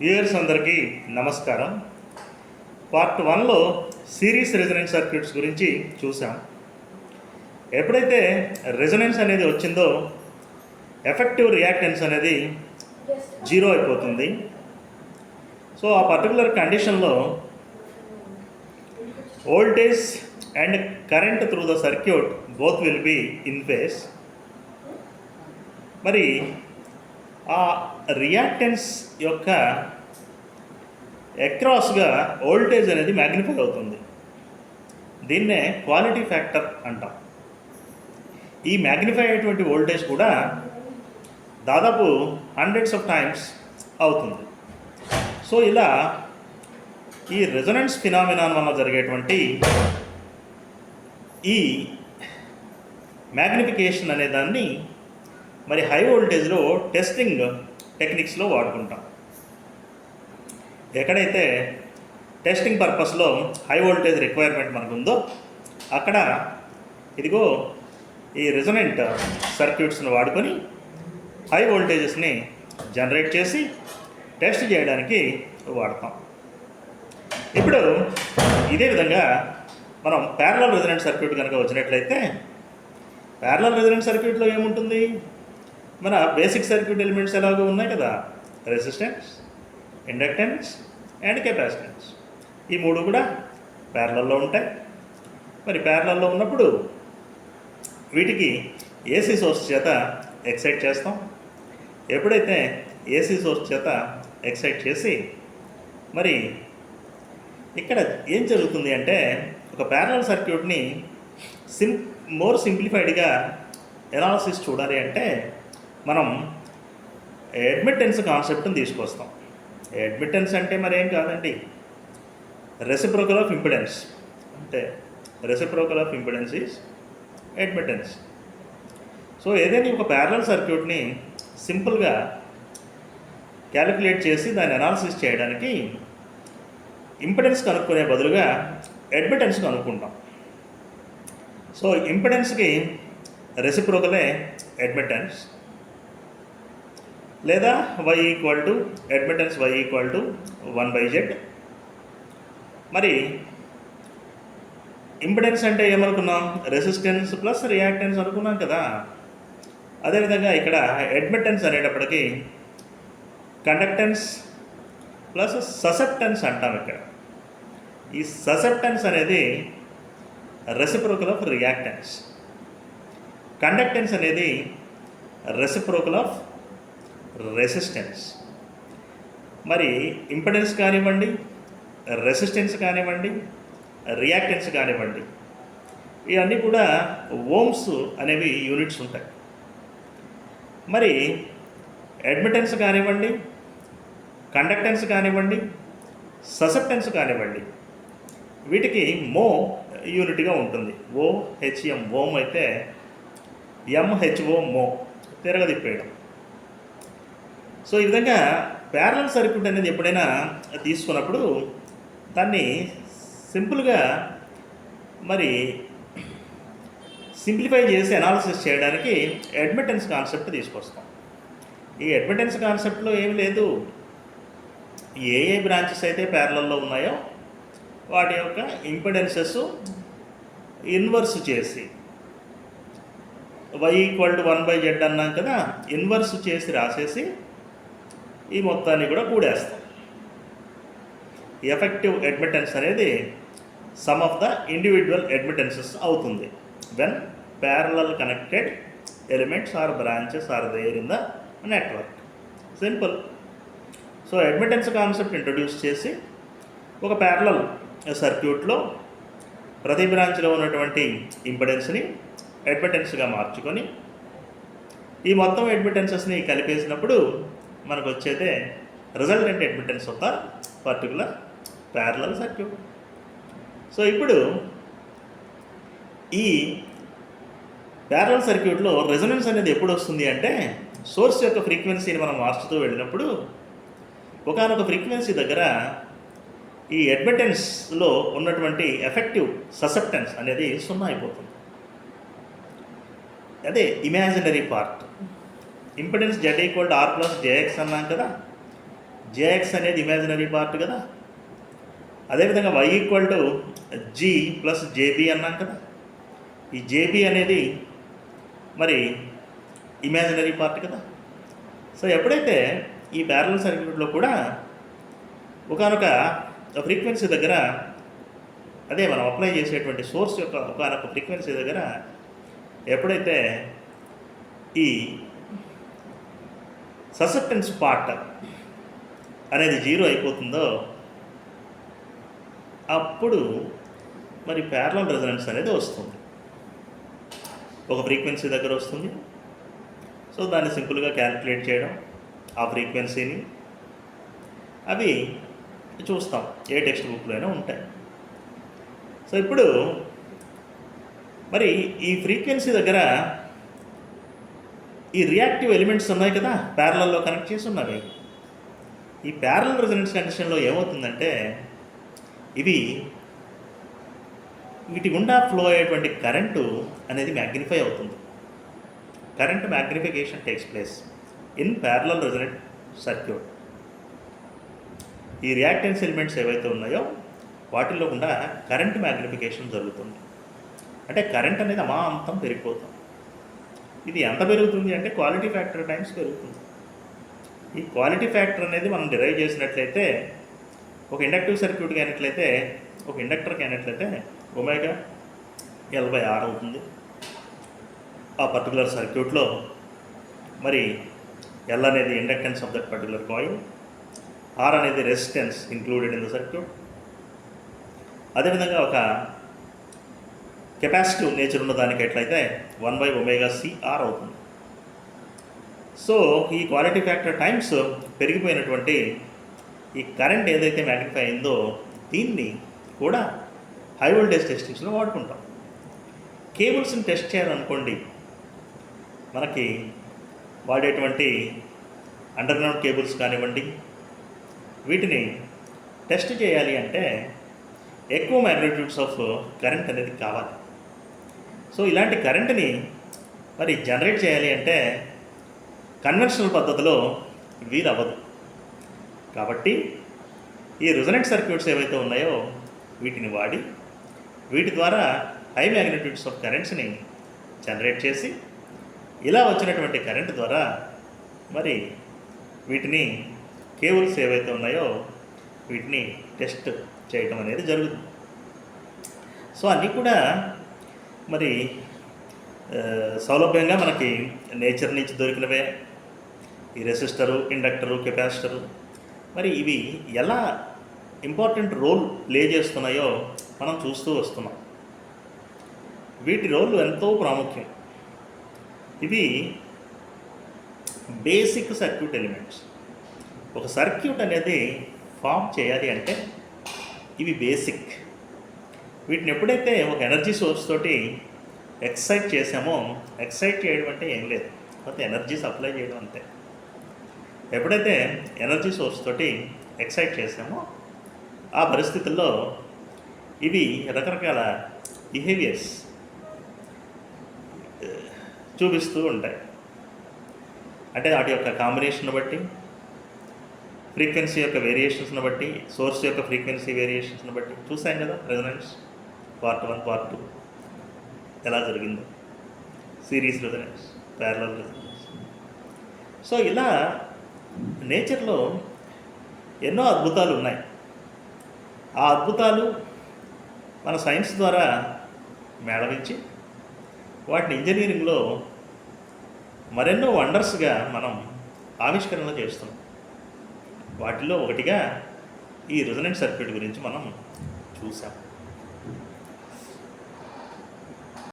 Viewers అందరికీ నమస్కారం. Part వన్లో సిరీస్ రెజనెన్స్ సర్క్యూట్స్ గురించి చూసాం ఎప్పుడైతే రెజనెన్స్ అనేది వచ్చిందో ఎఫెక్టివ్ రియాక్టెన్స్ అనేది జీరో అయిపోతుంది. సో ఆ పర్టికులర్ కండిషన్లో voltage and current through the circuit both will be in phase. మరి ఆ రియాక్టెన్స్ యొక్క అక్రాస్గా ఓల్టేజ్ అనేది మ్యాగ్నిఫై అవుతుంది. దీన్నే క్వాలిటీ ఫ్యాక్టర్ అంటాం. ఈ మ్యాగ్నిఫై అయ్యేటువంటి వోల్టేజ్ కూడా దాదాపు హండ్రెడ్స్ ఆఫ్ టైమ్స్ అవుతుంది. సో ఇలా ఈ రెజొనెన్స్ ఫినామినాన్ వల్ల జరిగేటువంటి ఈ మ్యాగ్నిఫికేషన్ అనే దాన్ని మరి హై వోల్టేజ్లో టెస్టింగ్ టెక్నిక్స్లో వాడుకుంటాం. ఎక్కడైతే టెస్టింగ్ పర్పస్లో హై వోల్టేజ్ రిక్వైర్మెంట్ మనకు ఉందో అక్కడ ఇదిగో ఈ రిజనెంట్ సర్క్యూట్స్ని వాడుకొని హై వోల్టేజెస్ని జనరేట్ చేసి టెస్ట్ చేయడానికి వాడతాం. ఇప్పుడు ఇదే విధంగా మనం ప్యారలల్ రెజొనెంట్ సర్క్యూట్ కనుక వచ్చినట్లయితే ప్యారలల్ రెజొనెంట్ సర్క్యూట్లో ఏముంటుంది? మన బేసిక్ సర్క్యూట్ ఎలిమెంట్స్ ఎలాగో ఉన్నాయి కదా? రెసిస్టెన్స్ ఇండక్టెన్స్ అండ్ కెపాసిటెన్స్ ఈ మూడు కూడా ప్యారలల్లో ఉంటాయి. మరి ప్యారలల్లో ఉన్నప్పుడు వీటికి ఏసీ సోర్స్ చేత ఎక్సైట్ చేస్తాం. ఎప్పుడైతే ఏసీ సోర్స్ చేత ఎక్సైట్ చేసి మరి ఇక్కడ ఏం జరుగుతుంది అంటే ఒక ప్యారలల్ సర్క్యూట్ని సిం మోర్ సింప్లిఫైడ్గా ఎనాలసిస్ చూడాలి అంటే మనం అడ్మిట్టెన్స్ కాన్సెప్ట్ని తీసుకొస్తాం. అడ్మిట్టెన్స్ అంటే మరేం కాదండి? రెసిప్రోకల్ ఆఫ్ ఇంపిడెన్స్ అంటే reciprocal of impedance is admittance so ఏదైనా ఒక ప్యారలల్ సర్క్యూట్ని సింపుల్గా క్యాలిక్యులేట్ చేసి దాన్ని అనాలిసిస్ చేయడానికి ఇంపిడెన్స్ కనుక్కునే బదులుగా అడ్మిటెన్స్ కనుక్కుంటాం. సో ఇంపిడెన్స్కి రెసిప్రోకలే అడ్మిటెన్స్ లేదా Y equal to admittance Y equal to one by Z మరి ఇంపిడెన్స్ అంటే ఏమనుకున్నాం? రెసిస్టెన్స్ ప్లస్ రియాక్టెన్స్ అనుకున్నాం కదా. అదేవిధంగా ఇక్కడ అడ్మిటెన్స్ అనేటప్పటికీ కండక్టెన్స్ ప్లస్ ససెప్టెన్స్ అంటాం ఇక్కడ. ఈ ససెప్టెన్స్ అనేది రెసిప్రోకల్ ఆఫ్ రియాక్టెన్స్ కండక్టెన్స్ అనేది రెసిప్రోకల్ ఆఫ్ రెసిస్టెన్స్. మరి ఇంపెడెన్స్ కానివ్వండి రెసిస్టెన్స్ కానివ్వండి రియాక్టెన్స్ కానివ్వండి ఇవన్నీ కూడా ఓమ్స్ అనేవి యూనిట్స్ ఉంటాయి. మరి అడ్మిటెన్స్ కానివ్వండి కండక్టెన్స్ కానివ్వండి ససెప్టెన్స్ కానివ్వండి వీటికి మో యూనిట్గా ఉంటుంది. O H M ohm M H O mho తిరగదిప్పేయడం so ఈ విధంగా ప్యారలల్ సర్క్యూట్ అనేది ఎప్పుడైనా తీసుకున్నప్పుడు దాన్ని సింపుల్గా మరి సింప్లిఫై చేసి అనాలిసిస్ చేయడానికి అడ్మిటెన్స్ కాన్సెప్ట్ తీసుకొస్తాం. ఈ అడ్మిటెన్స్ కాన్సెప్ట్లో ఏమి లేదు. ఏ ఏ బ్రాంచెస్ అయితే ప్యారలల్లో ఉన్నాయో వాటి యొక్క ఇంపిడెన్సెస్ ఇన్వర్స్ చేసి Y equal to one by Z అన్నాం కదా ఇన్వర్స్ చేసి రాసేసి ఈ మొత్తాన్ని కూడా కూడేస్తాం. ఎఫెక్టివ్ అడ్మిటెన్స్ అనేది sum of the individual admittances అవుతుంది. When parallel connected elements or branches are there in the network simple so admittance concept introduce చేసి ఒక ప్యారలల్ సర్క్యూట్లో ప్రతి బ్రాంచ్లో ఉన్నటువంటి ఇంపిడెన్స్ని అడ్మిటెన్స్గా మార్చుకొని ఈ మొత్తం అడ్మిటెన్సెస్ని కలిపేసినప్పుడు మనకు వచ్చేదే resultant admittance of the particular parallel circuit so ఇప్పుడు ఈ ప్యారలల్ సర్క్యూట్లో రెజొనెన్స్ అనేది ఎప్పుడు వస్తుంది అంటే సోర్స్ యొక్క ఫ్రీక్వెన్సీని మనం మార్చుతూ వెళ్ళినప్పుడు ఒకనొక ఫ్రీక్వెన్సీ దగ్గర ఈ అడ్మిటెన్స్లో ఉన్నటువంటి ఎఫెక్టివ్ ససెప్టెన్స్ అనేది సున్నా అయిపోతుంది. అదే imaginary part impedance Z equal to R plus J X అన్నాం కదా? జేఎక్స్ అనేది ఇమాజినరీ పార్ట్ కదా? అదేవిధంగా Y equal to G plus J B అన్నాం కదా? ఈ జేబీ అనేది మరి ఇమాజినరీ పార్ట్ కదా? సో ఎప్పుడైతే ఈ ప్యారల్ సర్క్యూట్లో కూడా ఒకనొక ఫ్రీక్వెన్సీ దగ్గర అదే మనం అప్లై చేసేటువంటి సోర్స్ యొక్క ఒకనొక ఫ్రీక్వెన్సీ దగ్గర ఎప్పుడైతే ఈ ససెప్టెన్స్ పార్ట్ అనేది జీరో అయిపోతుందో అప్పుడు మరి ప్యారలల్ రెజనెన్స్ అనేది వస్తుంది. ఒక ఫ్రీక్వెన్సీ దగ్గర వస్తుంది. సో దాన్ని సింపుల్గా క్యాలిక్యులేట్ చేయడం ఆ ఫ్రీక్వెన్సీని అవి చూస్తాం ఏ టెక్స్ట్ బుక్లో అయినా ఉంటాయి. సో ఇప్పుడు మరి ఈ ఫ్రీక్వెన్సీ దగ్గర ఈ రియాక్టివ్ ఎలిమెంట్స్ ఉన్నాయి కదా ప్యారలల్లో కనెక్ట్ చేసి ఉన్నవి ఈ ప్యారల రెసిడెన్స్ కండిషన్లో ఏమవుతుందంటే ఇవి వీటి గుండా ఫ్లో అయ్యేటువంటి కరెంటు అనేది మ్యాగ్నిఫై అవుతుంది. Current magnification takes place in parallel resonant circuit ఈ రియాక్టెన్స్ ఎలిమెంట్స్ ఏవైతే ఉన్నాయో వాటిల్లో గుండా కరెంట్ మ్యాగ్నిఫికేషన్ జరుగుతుంది. అంటే కరెంట్ అనేది అమాంతం పెరిగిపోతుంది. ఇది ఎంత పెరుగుతుంది అంటే క్వాలిటీ ఫ్యాక్టర్ టైమ్స్ పెరుగుతుంది. ఈ క్వాలిటీ ఫ్యాక్టర్ అనేది మనం డిరైవ్ చేసినట్లయితే ఒక ఇండక్టివ్ సర్క్యూట్కి అయినట్లయితే ఒక ఇండక్టర్కి అయినట్లయితే ఒమేగా ఎల్ బై ఆర్ అవుతుంది. ఆ పర్టికులర్ సర్క్యూట్లో మరి ఎల్ అనేది inductance of that particular coil R అనేది resistance included in the circuit అదేవిధంగా ఒక కెపాసిటివ్ నేచర్ ఉన్న దానికి ఎట్లయితే one by omega C R అవుతుంది. సో ఈ క్వాలిటీ ఫ్యాక్టర్ టైమ్స్ పెరిగిపోయినటువంటి ఈ కరెంట్ ఏదైతే మ్యాగ్నిఫై అయిందో దీన్ని కూడా హై వోల్టేజ్ టెస్టింగ్స్లో వాడుకుంటాం. కేబుల్స్ని టెస్ట్ చేయాలనుకోండి మనకి వాడేటువంటి అండర్గ్రౌండ్ కేబుల్స్ కానివ్వండి వీటిని టెస్ట్ చేయాలి అంటే ఎక్కువ మ్యాగ్నిట్యూడ్స్ ఆఫ్ కరెంట్ అనేది కావాలి. సో ఇలాంటి కరెంటుని మరి జనరేట్ చేయాలి అంటే కన్వెన్షనల్ పద్ధతిలో వీలు అవ్వదు కాబట్టి ఈ రిజనెంట్ సర్క్యూట్స్ ఏవైతే ఉన్నాయో వీటిని వాడి వీటి ద్వారా హై మ్యాగ్నిట్యూడ్స్ ఆఫ్ కరెంట్స్ని జనరేట్ చేసి ఇలా వచ్చినటువంటి కరెంట్ ద్వారా మరి వీటిని కేబుల్స్ ఏవైతే ఉన్నాయో వీటిని టెస్ట్ చేయటం అనేది జరుగుతుంది. సో అన్నీ కూడా మరి సౌలభ్యంగా మనకి నేచర్ నుంచి దొరికినవే. ఈ రెసిస్టరు ఇండక్టరు కెపాసిటరు. మరి ఇవి ఎలా ఇంపార్టెంట్ రోల్ ప్లే చేస్తున్నాయో మనం చూస్తూ వస్తున్నాం. వీటి రోల్ ఎంతో ప్రాముఖ్యం. ఇవి బేసిక్ సర్క్యూట్ ఎలిమెంట్స్. ఒక సర్క్యూట్ అనేది ఫామ్ చేయాలి అంటే ఇవి బేసిక్. వీటిని ఎప్పుడైతే ఒక ఎనర్జీ సోర్స్ తోటి ఎక్సైట్ చేసామో ఎక్సైట్ చేయడం అంటే ఏం లేదు. కాకపోతే ఎనర్జీ సప్లై చేయడం అంతే. ఎప్పుడైతే ఎనర్జీ సోర్స్ తోటి ఎక్సైట్ చేసామో ఆ పరిస్థితుల్లో ఇవి రకరకాల బిహేవియర్స్ చూపిస్తూ ఉంటాయి. అంటే వాటి యొక్క కాంబినేషన్ బట్టి ఫ్రీక్వెన్సీ యొక్క వేరియేషన్స్ని బట్టి సోర్స్ యొక్క ఫ్రీక్వెన్సీ వేరియేషన్స్ని బట్టి. చూసాం కదా resonance part one part two. ఎలా జరిగిందో. Series resonance parallel resonance so ఇలా నేచర్లో ఎన్నో అద్భుతాలు ఉన్నాయి. ఆ అద్భుతాలు మన సైన్స్ ద్వారా మేళవించి వాటిని ఇంజనీరింగ్లో మరెన్నో వండర్స్గా మనం ఆవిష్కరణలు చేస్తున్నాం. వాటిలో ఒకటిగా ఈ రెజనెంట్ సర్క్యూట్ గురించి మనం చూసాం